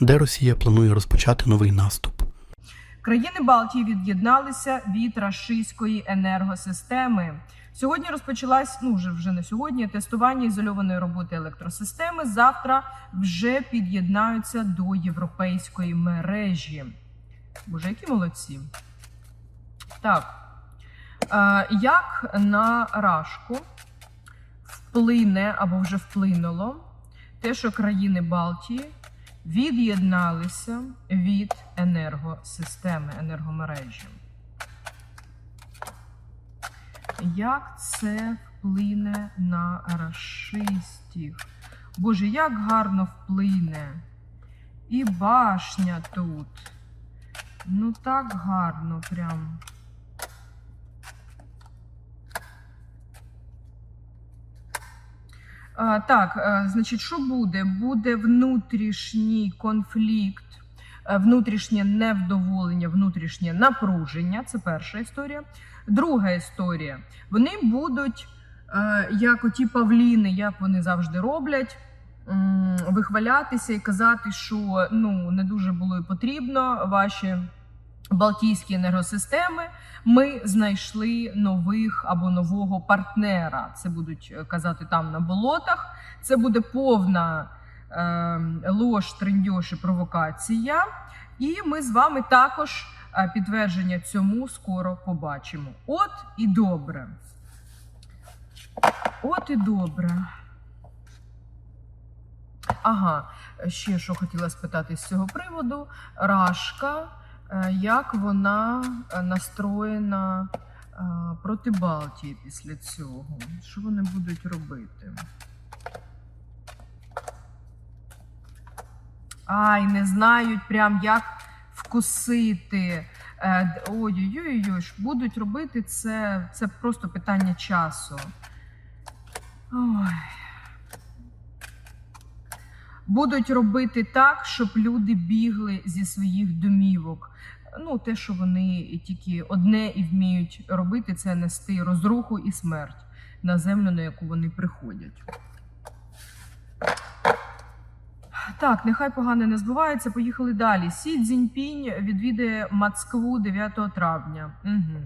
де Росія планує розпочати новий наступ. Країни Балтії від'єдналися від рашистської енергосистеми. Сьогодні розпочалась, ну вже вже не сьогодні, тестування ізольованої роботи електросистеми. Завтра вже під'єднаються до європейської мережі. Боже, які молодці. Так. Е, як на Рашку вплине або вже вплинуло те, що країни Балтії від'єдналися від енергосистеми, енергомережі. Як це вплине на рашистів? Боже, як гарно вплине. І башня тут. Ну так гарно прям. Так, е, значить, що буде? Буде внутрішній конфлікт, е, внутрішнє невдоволення, внутрішнє напруження. Це перша історія. Друга історія. Вони будуть, е, як оті павліни, як вони завжди роблять, вихвалятися і казати, що ну не дуже було і потрібно ваші. Балтійські енергосистеми ми знайшли нових або нового партнера. Це будуть е, казати там на болотах. Це буде повна е, лож, триндьош і провокація. І ми з вами також е, підтвердження цьому скоро побачимо. От і добре. От і добре. Ага, ще що хотіла спитати з цього приводу. Рашка. Е, як вона е, настроєна е, проти Балтії після цього? Що вони будуть робити? Ай, не знають прям як вкусити. Ой-ой-ой, будуть робити це. Це просто питання часу. Ой. Будуть робити так, щоб люди бігли зі своїх домівок. Ну, те, що вони тільки одне і вміють робити, це нести розруху і смерть на землю, на яку вони приходять. Так, нехай погане не збувається. Поїхали далі. Сі Цзіньпінь відвідає Москву 9 травня. Угу.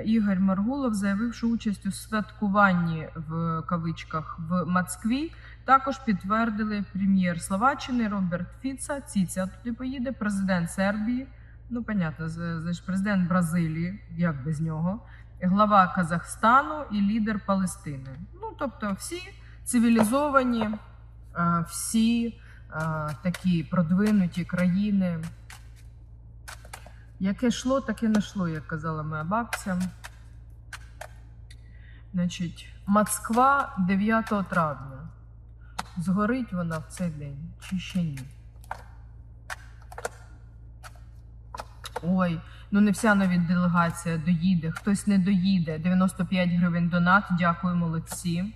Ігор Маргулов заявив, що участь у святкуванні в кавичках в Москві також підтвердили прем'єр Словаччини Роберт Фіца. Ціця туди поїде, президент Сербії. Ну, понятно, з- з- президент Бразилії, як без нього, глава Казахстану і лідер Палестини. Ну, тобто, всі цивілізовані, е, всі е, такі продвинуті країни. Яке йшло, таке не йшло, як казала моя бабця. Значить, Москва 9 травня. Згорить вона в цей день чи ще ні? Ой, ну не вся навіть делегація доїде, хтось не доїде. 95 гривень донат. Дякую, молодці.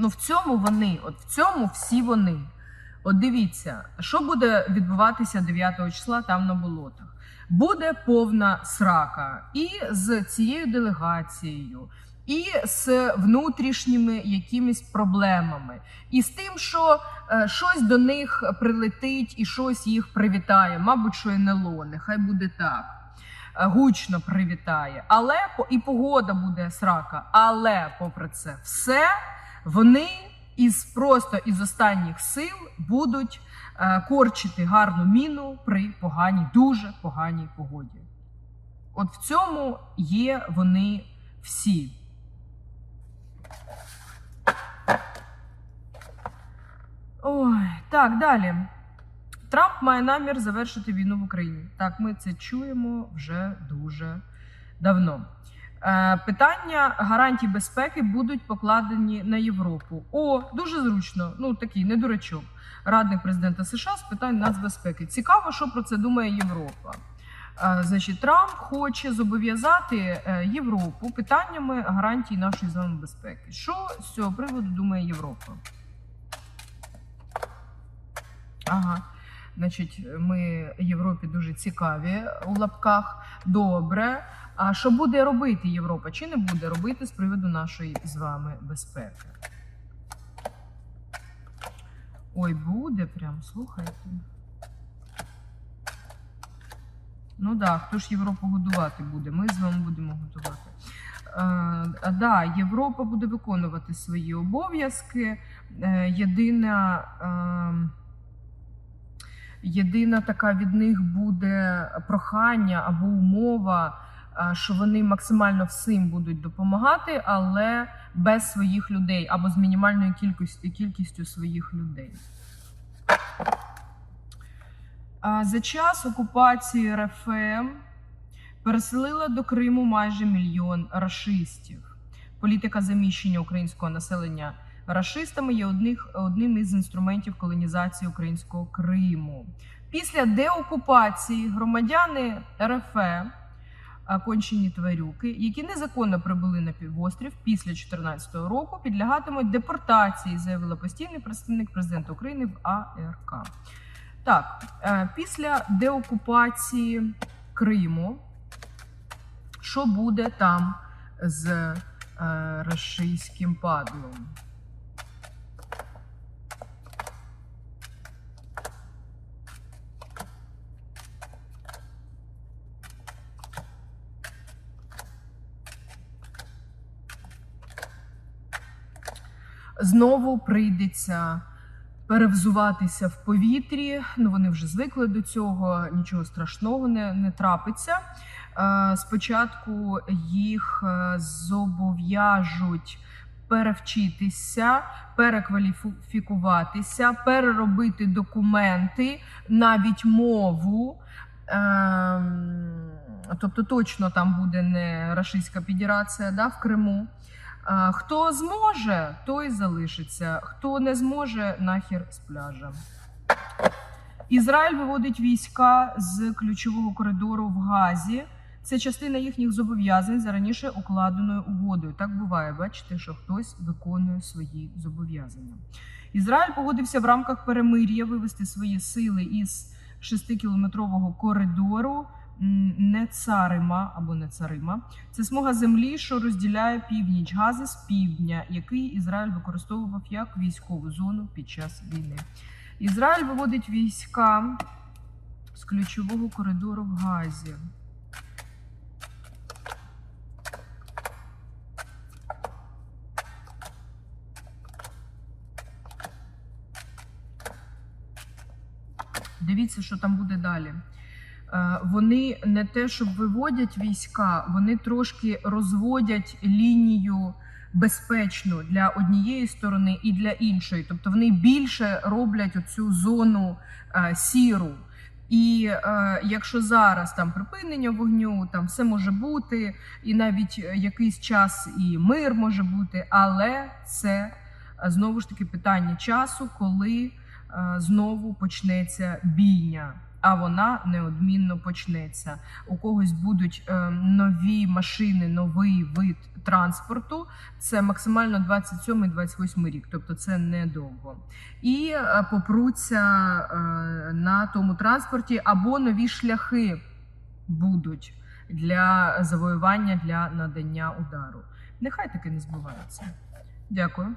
Ну, в цьому вони, от в цьому всі вони. От дивіться, що буде відбуватися 9 числа там на болотах. Буде повна срака і з цією делегацією, і з внутрішніми якимись проблемами, і з тим, що е, щось до них прилетить і щось їх привітає. Мабуть, що НЛО, нехай буде так. Е, Гучно привітає, але і погода буде срака. Але, попри це, все вони із просто із останніх сил будуть е, корчити гарну міну при поганій, дуже поганій погоді. От в цьому є вони всі. Ой, так, далі. Трамп має намір завершити війну в Україні. Так, ми це чуємо вже дуже давно. Е, питання гарантій безпеки будуть покладені на Європу. О, дуже зручно. Ну такий не дурачок. Радник президента США з питань нацбезпеки. Цікаво, що про це думає Європа. Е, Значить, Трамп хоче зобов'язати е, Європу питаннями гарантій нашої з безпеки. Що з цього приводу думає Європа? Ага. Значить, ми Європі дуже цікаві у лапках. Добре. А що буде робити Європа? Чи не буде робити з приводу нашої з вами безпеки? Ой, буде прям, слухайте. Ну так, да, хто ж Європу годувати буде? Ми з вами будемо годувати. Е, да, Європа буде виконувати свої обов'язки. Е, єдина, е, єдина така від них буде прохання або умова, що вони максимально всім будуть допомагати, але без своїх людей або з мінімальною кількістю, кількістю своїх людей. За час окупації РФМ переселила до Криму майже мільйон рашистів. Політика заміщення українського населення рашистами є одних, одним із інструментів колонізації українського Криму. Після деокупації громадяни РФ, кончені тварюки, які незаконно прибули на півострів після 2014 року, підлягатимуть депортації, заявила постійний представник президента України в АРК. Так, е, після деокупації Криму, що буде там з е, російським падлом? Знову прийдеться перевзуватися в повітрі. Ну вони вже звикли до цього, нічого страшного не, не трапиться. Е, Спочатку їх е, зобов'яжуть перевчитися, перекваліфікуватися, переробити документи, навіть мову. Ем, Тобто точно там буде не Рашистська Федерація да, в Криму. А, Хто зможе, той залишиться. Хто не зможе, нахер з пляжа. Ізраїль виводить війська з ключового коридору в Газі. Це частина їхніх зобов'язань за раніше укладеною угодою. Так буває, бачите, що хтось виконує свої зобов'язання. Ізраїль погодився в рамках перемир'я вивести свої сили із 6-кілометрового коридору не царима або не царима. Це смуга землі, що розділяє північ Гази з півдня, який Ізраїль використовував як військову зону під час війни. Ізраїль виводить війська з ключового коридору в Газі. Дивіться, що там буде далі. Е, Вони не те, щоб виводять війська, вони трошки розводять лінію безпечну для однієї сторони і для іншої. Тобто вони більше роблять оцю зону е, сіру. І е, якщо зараз там припинення вогню, там все може бути, і навіть е, якийсь час і мир може бути, але це знову ж таки питання часу, коли е, знову почнеться бійня. А вона неодмінно почнеться. У когось будуть е, нові машини, новий вид транспорту. Це максимально 27-28 рік, тобто це недовго. І е, попруться е, на тому транспорті або нові шляхи будуть для завоювання, для надання удару. Нехай таки не збувається. Дякую.